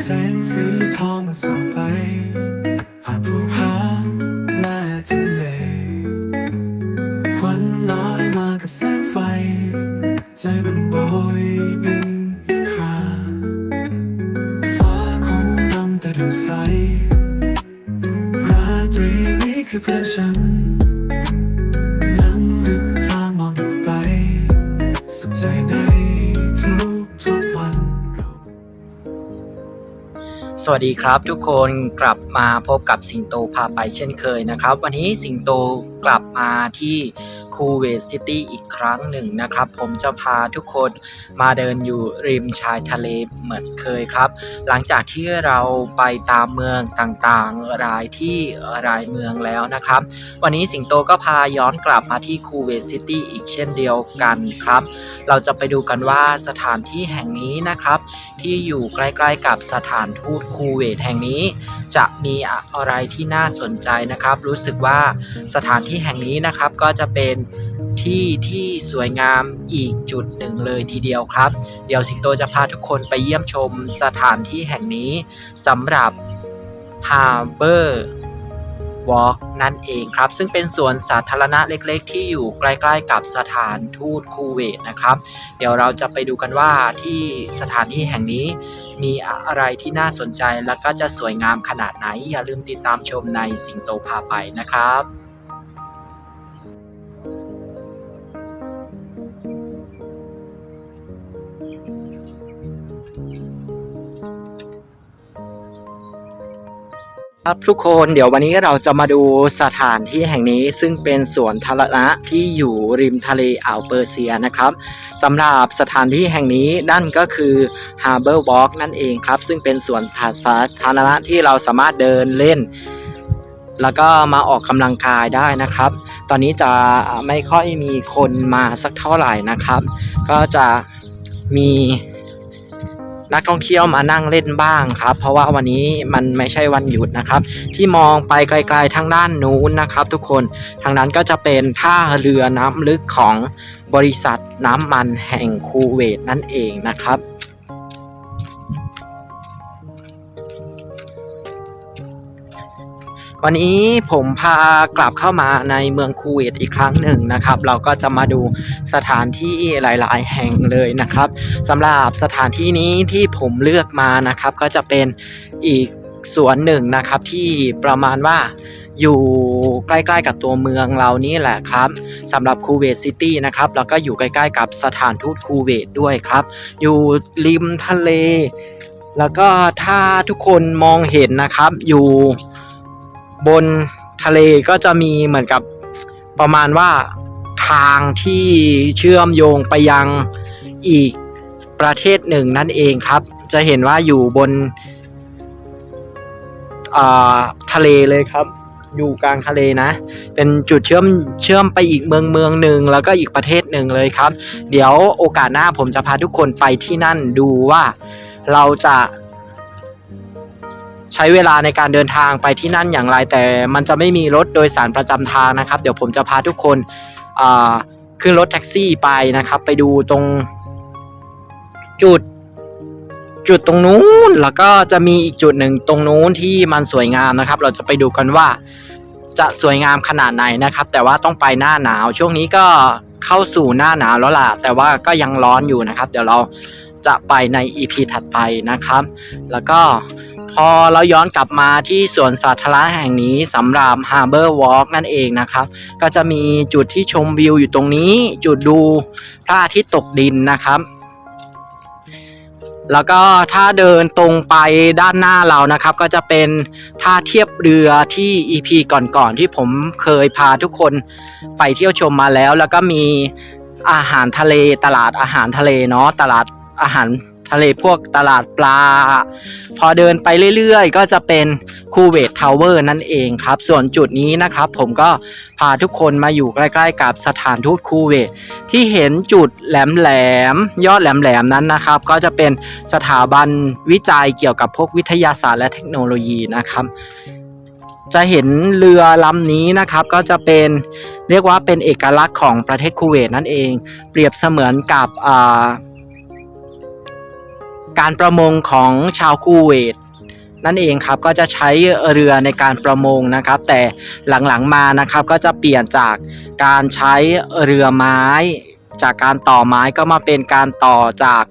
แสงสีทองมันส่องไปผ่านภูผาและทะเลควันลอยมากับแสงไฟ ใจมันโบยบินอีกคราฟ้าคงดำแต่ดูใสราตรีนี้คือเพื่อนฉัน สวัสดีครับทุกคนกลับมาพบกับสิงโตพาไปเช่นเคยนะครับ วันนี้สิงโตกลับมาที่ คูเวตซิตี้อีกครั้งหนึ่งนะครับ ผมจะพาทุกคนมาเดินอยู่ริมชายทะเลเหมือนเคยครับ หลังจากที่เราไปตามเมืองต่างๆ รายที่รายเมืองแล้วนะครับ วันนี้สิงโตก็พาย้อนกลับมาที่คูเวตซิตี้อีกเช่นเดียวกันครับ เราจะไปดูกันว่าสถานที่แห่งนี้นะครับ ที่อยู่ใกล้ๆกับสถานทูตคูเวตแห่งนี้ จะมีอะไรที่น่าสนใจนะครับ รู้สึกว่าสถานที่แห่งนี้นะครับก็จะเป็น ที่ที่สวยงามอีกจุดหนึ่งเลยทีเดียวครับ เดี๋ยวสิงโตจะพาทุกคนไปเยี่ยมชมสถานที่แห่งนี้สำหรับ Harbor Walk นั่นเองครับ ซึ่งเป็นสวนสาธารณะเล็กๆ ที่อยู่ใกล้ๆกับสถานทูตคูเวตนะครับ เดี๋ยวเราจะไปดูกันว่าที่สถานที่แห่งนี้ มีอะไรที่น่าสนใจและก็จะสวยงามขนาดไหน อย่าลืมติดตามชมในสิงโตพาไปนะครับ ครับทุกคนเดี๋ยววันนี้เราจะมาดูสถานที่แห่งนี้ซึ่งเป็นสวนสาธารณะที่อยู่ริมทะเลอ่าวเปอร์เซียนะครับสำหรับสถานที่แห่งนี้นั่นก็คือ Harbor Walk นั่นเองครับ ซึ่งเป็นสวนสาธารณะที่เราสามารถเดินเล่น แล้วก็มาออกกำลังกายได้นะครับ ตอนนี้จะไม่ค่อยมีคนมาสักเท่าไหร่นะครับ ก็จะมี นักท่องเที่ยวมานั่งเล่นบ้างครับ เพราะว่าวันนี้มันไม่ใช่วันหยุดนะครับ ที่มองไปไกลๆทางด้านนู้นนะครับ ทุกคนทางนั้นก็จะเป็นท่าเรือน้ำลึกของบริษัทน้ำมันแห่งคูเวตนั่นเองนะครับ วันนี้ผมพากลับเข้ามาในเมืองคูเวตอีกครั้งหนึ่งนะครับ เราก็จะมาดูสถานที่หลาย ๆ แห่งเลยนะครับสำหรับสถานที่นี้ที่ผมเลือกมานะครับ ก็จะเป็นอีกสวนหนึ่งนะครับที่ประมาณว่าอยู่ใกล้ๆกับตัวเมืองเรานี่แหละครับสำหรับคูเวตซิตี้นะครับแล้วก็อยู่ใกล้ๆกับสถานทูตคูเวตด้วยครับ อยู่ริมทะเล แล้วก็ถ้าทุกคนมองเห็นนะครับอยู่ บนทะเลก็จะมีเหมือนกับประมาณว่าทางที่เชื่อมโยงไปยังอีกประเทศหนึ่งนั่นเองครับ จะเห็นว่าอยู่บนทะเลเลยครับ อยู่กลางทะเลนะ เป็นจุดเชื่อมเชื่อมไปอีกเมืองเมืองหนึ่งแล้วก็อีกประเทศหนึ่งเลยครับ เดี๋ยวโอกาสหน้าผมจะพาทุกคนไปที่นั่นดูว่าเราจะ ใช้เวลาในการเดินทางไปที่นั่นอย่างไร แต่มันจะไม่มีรถโดยสารประจำทางนะครับ เดี๋ยวผมจะพาทุกคนขึ้นรถแท็กซี่ไปนะครับ ไปดูตรงจุดจุดตรงนู้นแล้วก็จะมีอีกจุดหนึ่งตรงนู้นที่มันสวยงามนะครับ เราจะไปดูกันว่าจะสวยงามขนาดไหนนะครับ แต่ว่าต้องไปหน้าหนาว ช่วงนี้ก็เข้าสู่หน้าหนาวแล้วล่ะ แต่ว่าก็ยังร้อนอยู่นะครับ เดี๋ยวเราจะไปใน EP ถัดไปนะครับ แล้วก็ พอเราย้อนกลับมาที่สวนสาธารณะแห่งนี้สำหรับ Harbor Walk นั่นเองนะครับ ก็จะมีจุดที่ชมวิวอยู่ตรงนี้ จุดดูพระอาทิตย์ตกดินนะครับ แล้วก็ถ้าเดินตรงไปด้านหน้าเรานะครับ ก็จะเป็นท่าเทียบเรือที่ EP ก่อนๆที่ผมเคยพาทุกคนไปเที่ยวชมมาแล้ว แล้วก็มีอาหารทะเลตลาดอาหารทะเลเนาะตลาดอาหาร ทะเลพวกตลาดปลา พอเดินไปเรื่อยๆ ก็จะเป็นคูเวตทาวเวอร์นั่นเองครับ ส่วนจุดนี้นะครับ ผมก็พาทุกคนมาอยู่ใกล้ๆ กับสถานทูตคูเวตที่เห็นจุดแหลมๆยอดแหลมๆนั้นนะครับ ก็จะเป็นสถาบันวิจัยเกี่ยวกับพวกวิทยาศาสตร์และเทคโนโลยีนะครับจะเห็นเรือลำนี้นะครับก็จะเป็นเรียกว่าเป็นเอกลักษณ์ของประเทศคูเวตนั่นเอง เปรียบเสมือนกับอ่า การประมงของชาวคูเวตนั่นเองครับก็จะใช้เรือในการประมงนะครับ แต่หลังๆมานะครับก็จะเปลี่ยนจากการใช้เรือไม้ จากการต่อไม้ก็มาเป็นการต่อจาก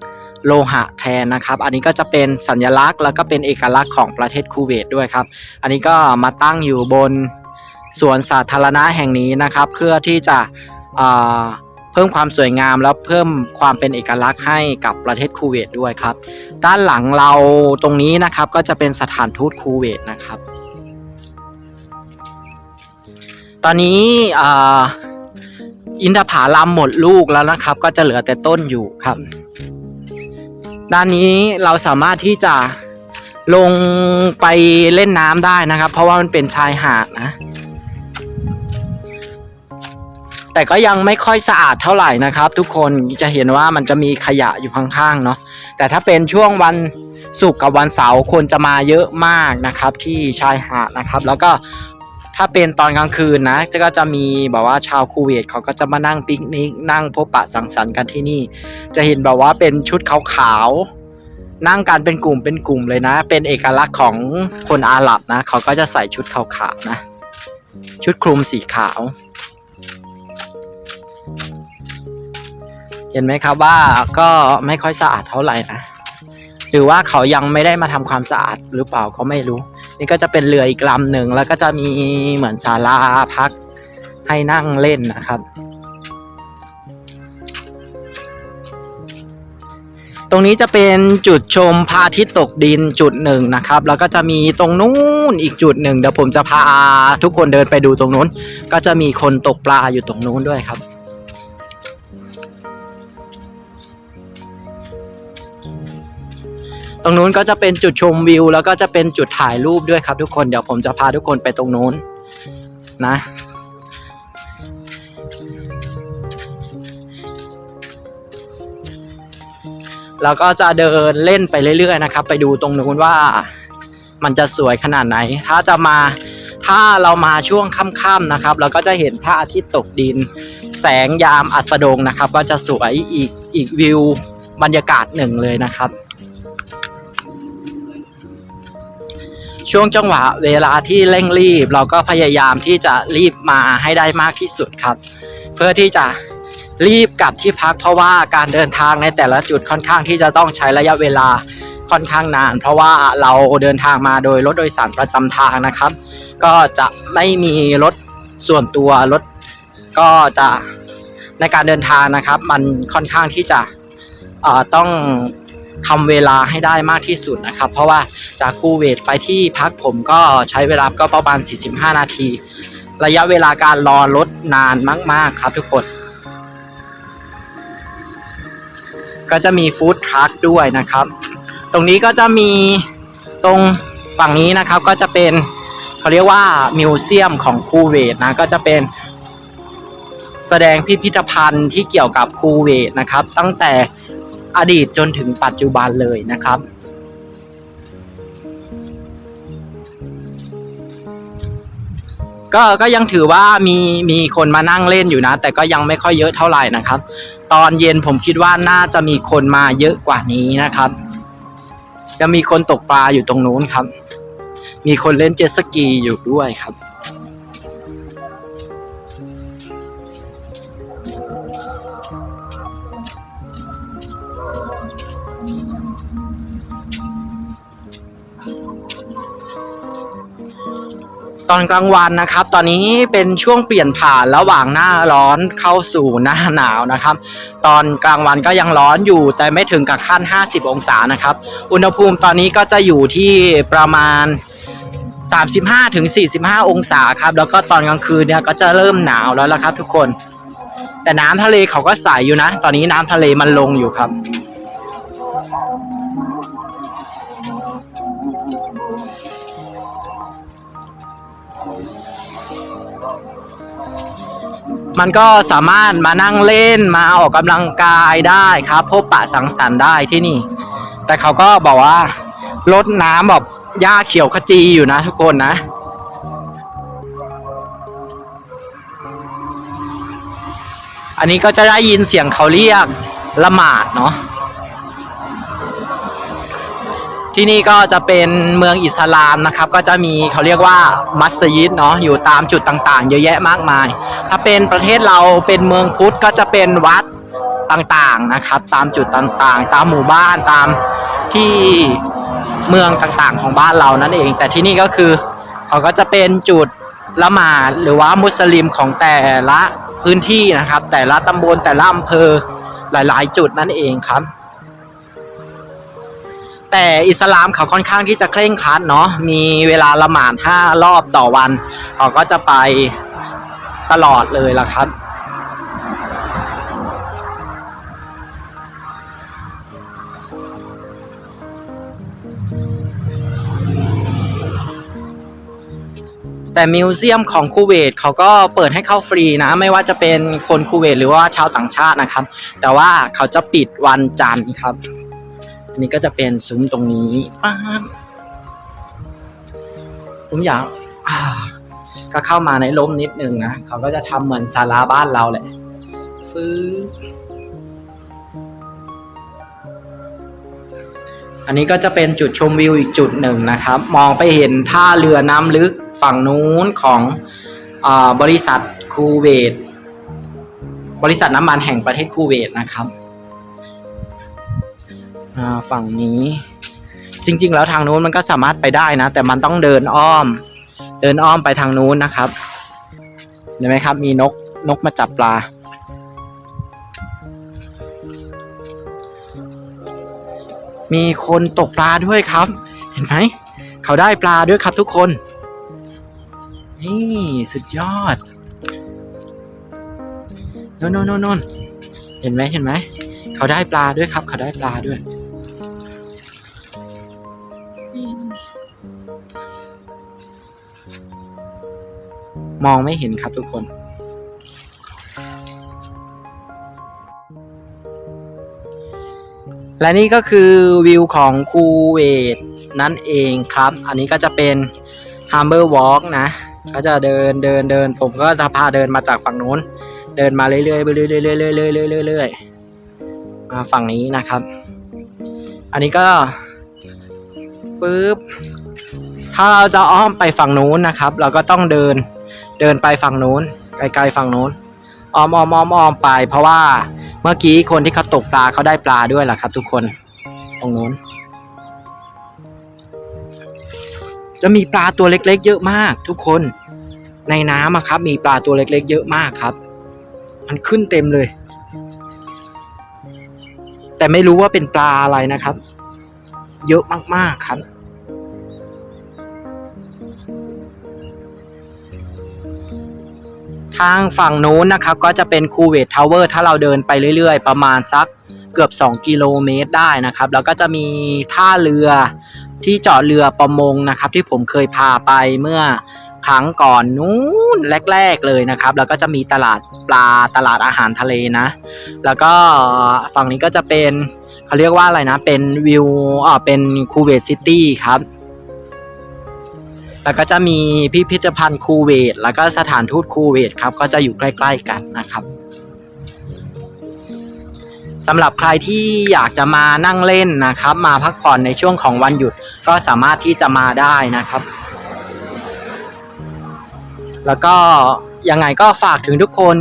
โลหะแทนนะครับ อันนี้ก็จะเป็นสัญลักษณ์ แล้วก็เป็นเอกลักษณ์ของประเทศคูเวตด้วยครับ อันนี้ก็มาตั้งอยู่บนสวนสาธารณะแห่งนี้นะครับ เพื่อที่จะอ่า เพิ่มความสวยงามแล้วเพิ่มความเป็นเอกลักษณ์ให้กับประเทศคูเวตด้วยครับ ด้านหลังเราตรงนี้นะครับก็จะเป็นสถานทูตคูเวตนะครับ ตอนนี้ออินทผาลัมหมดลูกแล้วนะครับ ก็จะเหลือแต่ต้นอยู่ครับ ด้านนี้เราสามารถที่จะลงไปเล่นน้ำได้นะครับ เพราะว่ามันเป็นชายหาดนะ แต่ก็ยังไม่ค่อยสะอาดเท่าไหร่นะครับ ทุกคนจะเห็นว่ามันจะมีขยะอยู่ข้างๆเนาะแต่ถ้าเป็นช่วงวันศุกร์กับวันเสาร์คนจะมาเยอะมากนะครับ ที่ชายหาดนะครับ แล้วก็ถ้าเป็นตอนกลางคืนนะก็จะมีแบบว่าชาวคูเวตเขาก็จะมานั่งปิกนิกนั่งพบปะสังสรรค์กันที่นี่ จะเห็นแบบว่าเป็นชุดขาวๆนั่งกันเป็นกลุ่มเป็นกลุ่มเลยนะ เป็นเอกลักษณ์ของคนอาหรับนะ เขาก็จะใส่ชุดขาวๆนะ ชุดคลุมสีขาว เห็นไหมครับว่าก็ไม่ค่อยสะอาดเท่าไหร่นะหรือว่าเขายังไม่ได้มาทำความสะอาดหรือเปล่าก็ไม่รู้ นี่ก็จะเป็นเรืออีกลำหนึ่งแล้วก็จะมีเหมือนศาลาพักให้นั่งเล่นนะครับ ตรงนี้จะเป็นจุดชมพระอาทิตย์ตกดินจุดหนึ่งนะครับ แล้วก็จะมีตรงนู้นอีกจุดหนึ่งเดี๋ยวผมจะพาทุกคนเดินไปดูตรงนู้น ก็จะมีคนตกปลาอยู่ตรงนู้นด้วยครับ ตรงนู้นก็จะเป็นจุดชมวิว แล้วก็จะเป็นจุดถ่ายรูปด้วยครับ ทุกคนเดี๋ยวผมจะพาทุกคนไปตรงนู้นนะแล้วก็จะเดินเล่นไปเรื่อยๆนะครับ ไปดูตรงนู้นว่ามันจะสวยขนาดไหน ถ้าจะมาถ้าเรามาช่วงค่ำๆนะครับ เราก็จะเห็นพระอาทิตย์ตกดิน แสงยามอัสดงนะครับ ก็จะสวยอีกอีกวิวบรรยากาศหนึ่งเลยนะครับ ช่วงจังหวะเวลาที่เร่งรีบ เราก็พยายามที่จะรีบมาให้ได้มากที่สุดครับ เพื่อที่จะรีบกลับที่พักเพราะว่าการเดินทางในแต่ละจุดค่อนข้างที่จะต้องใช้ระยะเวลาค่อนข้างนาน เพราะว่าเราเดินทางมาโดยรถโดยสารประจำทางนะครับ ก็จะไม่มีรถส่วนตัวรถก็จะในการเดินทางนะครับ มันค่อนข้างที่จะต้อง ทำเวลาให้ได้มากที่สุดนะครับ เพราะว่าจากคูเวตไปที่พักผมก็ใช้เวลาก็ประมาณ 45 นาที ระยะเวลาการรอรถนานมาก ๆ ครับทุกคน ก็จะมีฟู้ดทรัคด้วยนะครับ ตรงนี้ก็จะมีตรงฝั่งนี้นะครับก็จะเป็นเขาเรียกว่ามิวเซียมของคูเวตนะก็จะเป็นแสดงพิพิธภัณฑ์ที่เกี่ยวกับคูเวตนะครับ ตั้งแต่ อดีตจนถึงปัจจุบันเลยนะครับ ก็ก็ยังถือว่ามีมีคนมานั่งเล่นอยู่นะ แต่ก็ยังไม่ค่อยเยอะเท่าไหร่นะครับ ตอนเย็นผมคิดว่าน่าจะมีคนมาเยอะกว่านี้นะครับ จะมีคนตกปลาอยู่ตรงนู้นครับ มีคนเล่นเจ็ตสกีอยู่ด้วยครับ ตอนกลางวันนะครับ ตอนนี้เป็นช่วงเปลี่ยนผ่านระหว่างหน้าร้อนเข้าสู่หน้าหนาวนะครับ ตอนกลางวันก็ยังร้อนอยู่แต่ไม่ถึงกับขั้น 50 องศานะครับ อุณหภูมิตอนนี้ก็จะอยู่ที่ประมาณ 35ถึง45 องศาครับ แล้วก็ตอนกลางคืนเนี่ยก็จะเริ่มหนาวแล้วละครับ ทุกคน แต่น้ำทะเลเขาก็ใสอยู่นะ ตอนนี้น้ำทะเลมันลงอยู่ครับ มันก็สามารถมานั่งเล่นมาออกกำลังกายได้ครับ พบปะสังสรรค์ได้ที่นี่ แต่เขาก็บอกว่าลดน้ำแบบหญ้าเขียวขจีอยู่นะทุกคนนะอันนี้ก็จะได้ยินเสียงเขาเรียกละหมาดเนาะ ที่นี่ก็จะเป็นเมืองอิสลามนะครับ ก็จะมีเขาเรียกว่ามัสยิดเนาะอยู่ตามจุดต่างๆ เยอะแยะมากมาย ถ้าเป็นประเทศเราเป็นเมืองพุทธก็จะเป็นวัดต่างๆนะครับ ตามจุดต่างๆ ตามหมู่บ้านตามที่เมืองต่างๆของบ้านเรานั่นเอง แต่ที่นี่ก็คือเขาก็จะเป็นจุดละหมาดหรือว่ามุสลิมของแต่ละพื้นที่นะครับ แต่ละตำบลแต่ละอำเภอหลาย ๆ จุดนั่นเองครับ แต่อิสลามเขาค่อนข้างที่จะเคร่งครัดเนาะมีเวลาละหมาดห้ารอบต่อวัน เขาก็จะไปตลอดเลยล่ะครับแต่มิวเซียมของคูเวตเขาก็เปิดให้เข้าฟรีนะ ไม่ว่าจะเป็นคนคูเวตหรือว่าชาวต่างชาตินะครับ แต่ว่าเขาจะปิดวันจันทร์ครับ นนี้ก็จะเป็นซุ้มตรงนี้ฟ้าผมอยากก็เข้ามาในร่มนิดนึงนะ เขาก็จะทำเหมือนศาลาบ้านเราแหละฟื้อันนี้ก็จะเป็นจุดชมวิวอีกจุดหนึ่งนะครับ มองไปเห็นท่าเรือน้ำลึกฝั่งนู้นของอบริษัทคูเวต บริษัทน้ำมันแห่งประเทศคูเวตนะครับ ฝั่งนี้ จริง ๆ แล้วทางนู้นมันก็สามารถไปได้นะ แต่มันต้องเดินอ้อม เดินอ้อมไปทางนู้นนะครับเห็นไหมครับ มีนกนกมาจับปลา มีคนตกปลาด้วยครับ เห็นไหมเขาได้ปลาด้วยครับทุกคน นี่สุดยอดโน่นโน่นโน่นโน่นเห็นไหมเห็นไหม เขาได้ปลาด้วยครับ เขาได้ปลาด้วย มองไม่เห็นครับทุกคน และนี่ก็คือวิวของคูเวตนั่นเองครับ อันนี้ก็จะเป็น Harbor Walk นะ ก็จะเดินเดินเดิน ผมก็จะพาเดินมาจากฝั่งนู้น เดินมาเรื่อยๆเรื่อยๆเรื่อยๆเรื่อยๆเรื่อยๆเรื่อยๆมาฝั่งนี้นะครับ อันนี้ก็ปึ๊บถ้าเราจะอ้อมไปฝั่งนู้นนะครับ เราก็ต้องเดิน เดินไปฝั่งนู้นไกลๆฝั่งนู้นอ้อมออมอ้อมออมไป เพราะว่าเมื่อกี้คนที่เขาตกปลาเขาได้ปลาด้วยล่ะครับ ทุกคนตรงนู้น จะมีปลาตัวเล็ก ๆ เยอะมาก ทุกคนในน้ำครับ มีปลาตัวเล็ก ๆ เยอะมากครับ มันขึ้นเต็มเลย แต่ไม่รู้ว่าเป็นปลาอะไรนะครับ เยอะมากๆครับ ทางฝั่งนู้นนะครับก็จะเป็นคูเวตทาวเวอร์ถ้าเราเดินไปเรื่อยๆ ประมาณสักเกือบ 2 กิโลเมตรได้นะครับ แล้วก็จะมีท่าเรือที่จอดเรือประมงนะครับ ที่ผมเคยพาไปเมื่อครั้งก่อนนู้นแรก ๆเลยนะครับ แล้วก็จะมีตลาดปลาตลาดอาหารทะเลนะ แล้วก็ฝั่งนี้ก็จะเป็นเขาเรียกว่าอะไรนะ เป็นวิวอ่าเป็นคูเวตซิตี้ครับ แล้วก็จะมีพิพิธภัณฑ์คูเวต แล้วก็สถานทูตคูเวตครับ ก็จะอยู่ใกล้ๆกันนะครับสำหรับใครที่อยากจะมานั่งเล่นนะครับ มาพักผ่อนในช่วงของวันหยุดก็สามารถที่จะมาได้นะครับ แล้วก็ ยังไงก็ฝากถึงทุกคน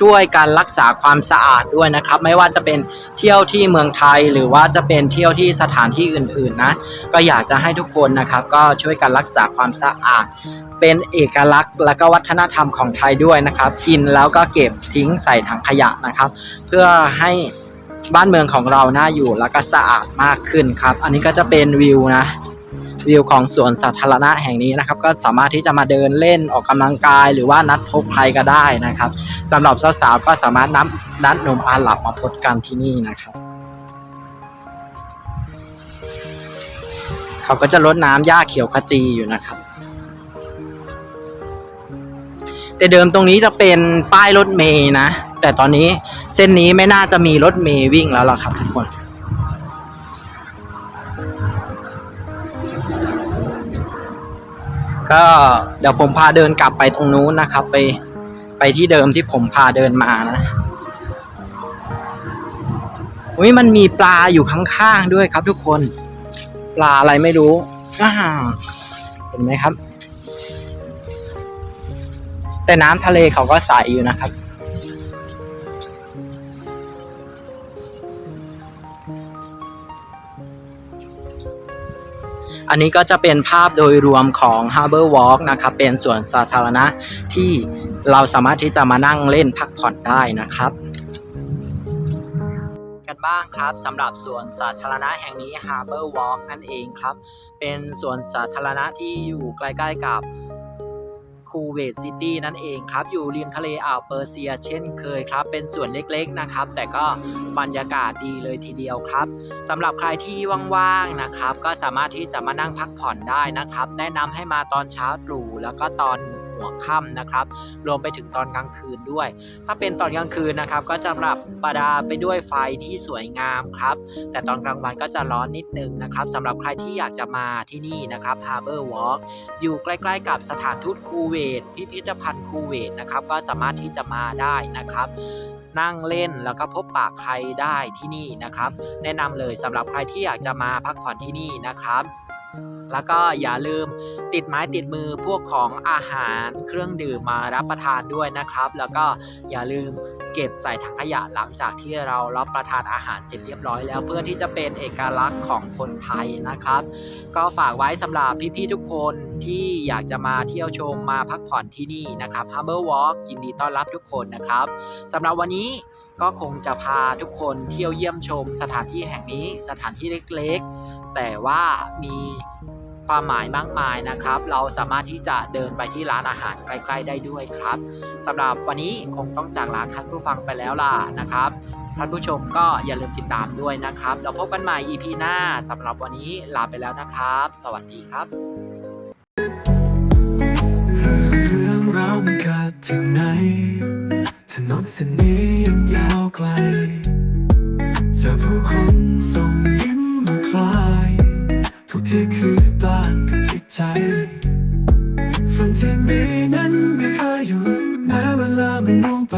ช่วยกันรักษาความสะอาดด้วยนะครับ ไม่ว่าจะเป็นเที่ยวที่เมืองไทยหรือว่าจะเป็นเที่ยวที่สถานที่อื่นๆนะ ก็อยากจะให้ทุกคนนะครับ ก็ช่วยกันรักษาความสะอาด เป็นเอกลักษณ์ และก็วัฒนธรรมของไทยด้วยนะครับ กินแล้วก็เก็บทิ้งใส่ถังขยะนะครับ เพื่อให้บ้านเมืองของเราน่าอยู่แล้วก็สะอาดมากขึ้นครับ อันนี้ก็จะเป็นวิวนะ วิวของสวนสาธารณะแห่งนี้นะครับ ก็สามารถที่จะมาเดินเล่นออกกำลังกาย หรือว่านัดพบใครก็ได้นะครับสำหรับสาวๆก็สามารถนัดนัดหนุ่มอาหลับมาพบกันที่นี่นะครับเขาก็จะลดน้ำหญ้าเขียวขจีอยู่นะครับ แต่เดิมตรงนี้จะเป็นป้ายรถเมย์นะ แต่ตอนนี้เส้นนี้ไม่น่าจะมีรถเมย์วิ่งแล้วล่ะครับทุกคน ก็เดี๋ยวผมพาเดินกลับไปตรงนู้นนะครับ ไปไปที่เดิมที่ผมพาเดินมานะอุ้ยมันมีปลาอยู่ข้างๆด้วยครับ ทุกคน ปลาอะไรไม่รู้อ่าเห็นไหมครับ แต่น้ำทะเลเขาก็ใสอยู่นะครับ อันนี้ก็จะเป็นภาพโดยรวมของ Harbor Walk นะครับ เป็นสวนสาธารณะที่เราสามารถที่จะมานั่งเล่นพักผ่อนได้นะครับ กันบ้างครับสำหรับสวนสาธารณะแห่งนี้ Harbor Walk นั่นเองครับ เป็นสวนสาธารณะที่อยู่ใกล้ ๆ กับ คูเวตซิตี้นั่นเองครับอยู่ริมทะเลอ่าวเปอร์เซีย เช่นเคยครับ เป็นสวนเล็กๆนะครับ แต่ก็บรรยากาศดีเลยทีเดียวครับสำหรับใครที่ว่างๆนะครับ ก็สามารถที่จะมานั่งพักผ่อนได้นะครับ แนะนำให้มาตอนเช้าตรู่แล้วก็ตอน หัวค่ำนะครับ รวมไปถึงตอนกลางคืนด้วย ถ้าเป็นตอนกลางคืนนะครับ ก็จะปรับประดาไปด้วยไฟที่สวยงามครับ แต่ตอนกลางวันก็จะร้อนนิดนึงนะครับสำหรับใครที่อยากจะมาที่นี่นะครับ Harbor Walk อยู่ใกล้ ๆ กับสถานทูตคูเวตพิพิธภัณฑ์คูเวตนะครับ ก็สามารถที่จะมาได้นะครับนั่งเล่นแล้วก็พบปะใครได้ที่นี่นะครับ แนะนำเลยสำหรับใครที่อยากจะมาพักผ่อนที่นี่นะครับ แล้วก็อย่าลืมติดไม้ติดมือพวกของอาหารเครื่องดื่มมารับประทานด้วยนะครับ แล้วก็อย่าลืมเก็บใส่ถังขยะหลังจากที่เรารับประทานอาหารเสร็จเรียบร้อยแล้ว เพื่อที่จะเป็นเอกลักษณ์ของคนไทยนะครับ ก็ฝากไว้สำหรับพี่ๆทุกคนที่อยากจะมาเที่ยวชมมาพักผ่อนที่นี่นะครับ Harbor Walk ยินดีต้อนรับทุกคนนะครับสำหรับวันนี้ก็คงจะพาทุกคนเที่ยวเยี่ยมชมสถานที่แห่งนี้สถานที่เล็กๆ แต่ว่ามี ความหมายมากมายนะครับ เราสามารถที่จะเดินไปที่ร้านอาหารใกล้ๆได้ด้วยครับสำหรับวันนี้คงต้องจากลาท่านผู้ฟังไปแล้วล่ะนะครับท่านผู้ชมก็อย่าลืมติดตามด้วยนะครับ เราพบกันใหม่ EP หน้าสำหรับวันนี้ลาไปแล้วนะครับ สวัสดีครับเรื่องราวมันเกิดที่ไหนถนนเส้นนี้ยังยาวไกลเจอผู้คนส่งยิ้ม ที่คือบ้านกับจิตใจฝันที่มีนั้นไม่เคยหยุดแม้เวลามันล่วงไป